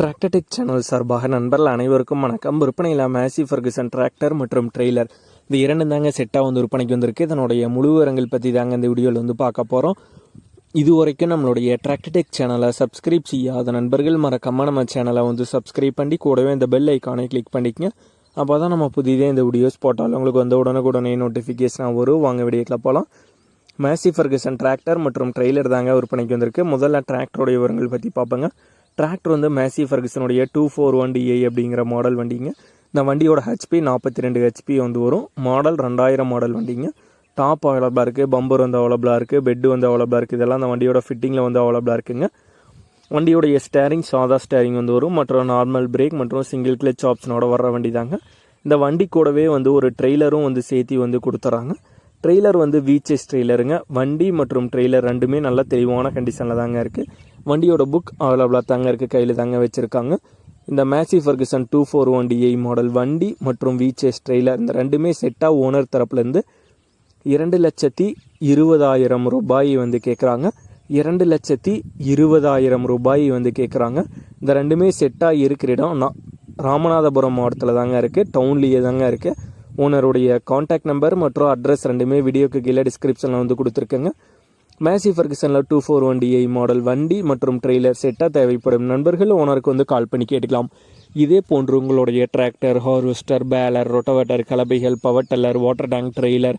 Tractor Tech channel சார்பாக நண்பர்கள் அனைவருக்கும் வணக்கம். விற்பனையில் மேசி ஃபர்குசன் டிராக்டர் மற்றும் ட்ரெய்லர் இது இரண்டும் தாங்க செட்டாக வந்து விற்பனைக்கு வந்திருக்கு. இதனுடைய முழு விவரங்கள் பற்றி தாங்க இந்த வீடியோவில் வந்து பார்க்க போகிறோம் இது வரைக்கும் நம்மளுடைய டிராக்டர்டெக் சேனலை சப்ஸ்கிரைப் செய்யாத நண்பர்கள் மறக்காமல் நம்ம சேனலை வந்து சப்ஸ்கிரைப் பண்ணி கூடவே இந்த பெல் ஐக்கானை கிளிக் பண்ணிக்கங்க. அப்போ தான் நம்ம புதிதே இந்த வீடியோஸ் போட்டாலும் உங்களுக்கு வந்து உடனுக்குடனே நோட்டிஃபிகேஷனாக வரும். வாங்க வீடியோக்கில் போகலாம் மேசி ஃபர்கசன் டிராக்டர் மற்றும் ட்ரெய்லர் தாங்க விற்பனைக்கு வந்திருக்கு. முதல்ல டிராக்டருடைய விவரங்கள் பற்றி பார்ப்பேங்க. டிராக்டர் வந்து மேசி ஃபர்கசனுடைய டூ ஃபோர் ஒன் டிஐ அப்படிங்கிற மாடல் வண்டிங்க. இந்த வண்டியோட ஹெச்பி நாற்பத்தி ரெண்டு ஹெச்பி வந்து வரும். மாடல் ரெண்டாயிரம் மாடல் வண்டிங்க. டாப் அவைலபிளாக இருக்குது பம்பர் வந்து அவைலபிளாக இருக்குது பெட்டு வந்து அவைலபிளாக இருக்குது இதெல்லாம் அந்த வண்டியோட ஃபிட்டிங்கில் வந்து அவைலபிளாக இருக்குங்க. வண்டியோடைய ஸ்டேரிங் சாதா ஸ்டேரிங் வந்து வரும். மற்றும் நார்மல் பிரேக் மற்றும் சிங்கிள் கிளச் ஆப்ஷனோட வர்ற வண்டி தாங்க இந்த வண்டி கூடவே வந்து ஒரு ட்ரெய்லரும் வந்து சேர்த்தி வந்து கொடுத்துட்றாங்க ட்ரெய்லர் வந்து வீச்சஸ் ட்ரெய்லருங்க வண்டி மற்றும் ட்ரெய்லர் ரெண்டுமே நல்ல தெளிவான கண்டிஷனில் தாங்க இருக்குது வண்டியோட புக் அவைலபிளாக தாங்க இருக்குது கையில் தாங்க வச்சுருக்காங்க. இந்த Massey Ferguson two four one DI model வண்டி மற்றும் வீச்சஸ் ட்ரெய்லர் இந்த ரெண்டுமே செட்டாக ஓனர் தரப்புலேருந்து இரண்டு லட்சத்தி இருபதாயிரம் ரூபாய் வந்து கேட்குறாங்க இரண்டு லட்சத்தி இருபதாயிரம் ரூபாய் வந்து கேட்குறாங்க இந்த ரெண்டுமே செட்டாக இருக்கிற இடம் நான் ராமநாதபுரம் மாவட்டத்தில் தாங்க இருக்குது டவுன்லேயே தாங்க இருக்குது ஓனருடைய காண்டாக்ட் நம்பர் மற்றும் அட்ரஸ் ரெண்டுமே வீடியோக்கு கீழே டிஸ்கிரிப்ஷனில் வந்து கொடுத்துருக்கேங்க. Massey ஃபர்கசனில் two four one DI model வண்டி மற்றும் ட்ரெய்லர் செட்டாக தேவைப்படும். நண்பர்கள் ஓனருக்கு வந்து கால் பண்ணி கேட்டுக்கலாம். இதே போன்று உங்களுடைய tractor harvester baler rotavator கலபைகள் power tiller water tank trailer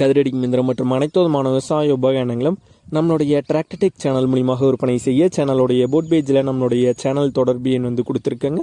கதிரடி மிந்திரம் மற்றும் அனைத்து விதமான விவசாய உபகரணங்களும் நம்மளுடைய டிராக்டர்டெக் சேனல் மூலியமாக விற்பனை செய்ய சேனலுடைய போட் பேஜில் நம்மளுடைய சேனல் தொடர்பு எண் வந்து கொடுத்துருக்கேங்க.